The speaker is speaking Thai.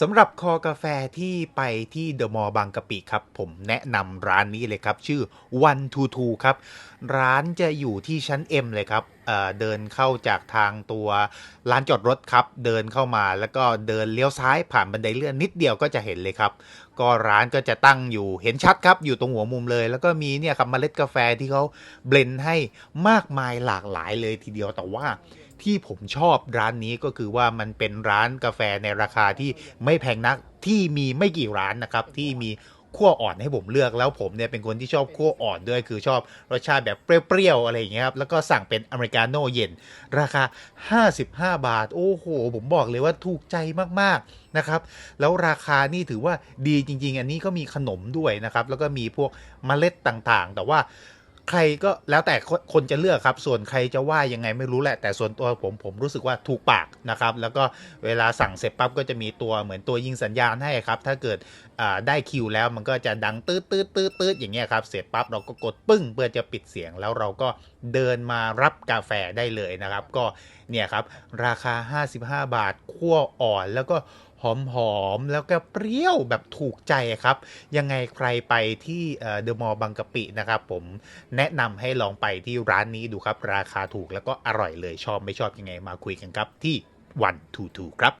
สำหรับคอกาแฟที่ไปที่เดอะมอลล์บางกะปิครับ ผมแนะนำร้านนี้เลยครับ ชื่อ One Two Two ครับ ร้านจะอยู่ที่ชั้น M เลยครับเดินเข้าจากทางตัวร้านจอดรถครับ เดินเข้ามาแล้วก็เดินเลี้ยวซ้ายผ่านบันไดเลื่อนนิดเดียวก็จะเห็นเลยครับ ก็ร้านก็จะตั้งอยู่เห็นชัดครับ อยู่ตรงหัวมุมเลย แล้วก็มีเนี่ยครับเมล็ดกาแฟที่เขาเบลนให้มากมายหลากหลายเลยทีเดียวแต่ว่าที่ผมชอบร้านนี้ก็คือว่ามันเป็นร้านกาแฟในราคาที่ไม่แพงนักที่มีไม่กี่ร้านนะครับที่มี ขั้วอ่อนให้ผมเลือกแล้วผมเนี่ยเป็นคนที่ชอบขั้วอ่อนด้วย คือชอบรสชาติแบบเปรี้ยวๆอะไรอย่างเงี้ยครับแล้วก็สั่งเป็นอเมริกาโน่เย็น ราคา 55 บาท โอ้โห ผมบอกเลยว่าถูกใจมากๆนะครับ แล้วราคานี่ถือว่าดีจริง ๆ อันนี้ก็มีขนมด้วยนะครับ แล้วก็มีพวกเมล็ดต่างๆ แต่ว่า ใครก็แล้วแต่คนจะเลือกครับ ส่วนใครจะว่ายังไงไม่รู้แหละ แต่ส่วนตัวผมผมรู้สึกว่าถูกปากนะครับ แล้วก็เวลาสั่งเสร็จปั๊บก็จะมีตัวเหมือนตัวยิงสัญญาณให้ครับ ถ้าเกิดได้คิวแล้วมันก็จะดังตืดตืดตืดตืดอย่างเงี้ยครับ เสร็จปั๊บเราก็กดปึ้งเพื่อจะปิดเสียง แล้วเราก็เดินมารับกาแฟได้เลยนะครับ ก็เนี่ยครับ ราคา 55 บาทคั่วอ่อนแล้วก็ หอมๆ แล้วก็เปรี้ยวแบบถูกใจครับ ยังไงใครไปที่เดอะมอลล์บางกะปินะครับผมแนะนำให้ลองไปที่ร้านนี้ดูครับ ราคาถูกแล้วก็อร่อยเลยชอบไม่ชอบยังไงมาคุยกันครับที่วันทูทูครับ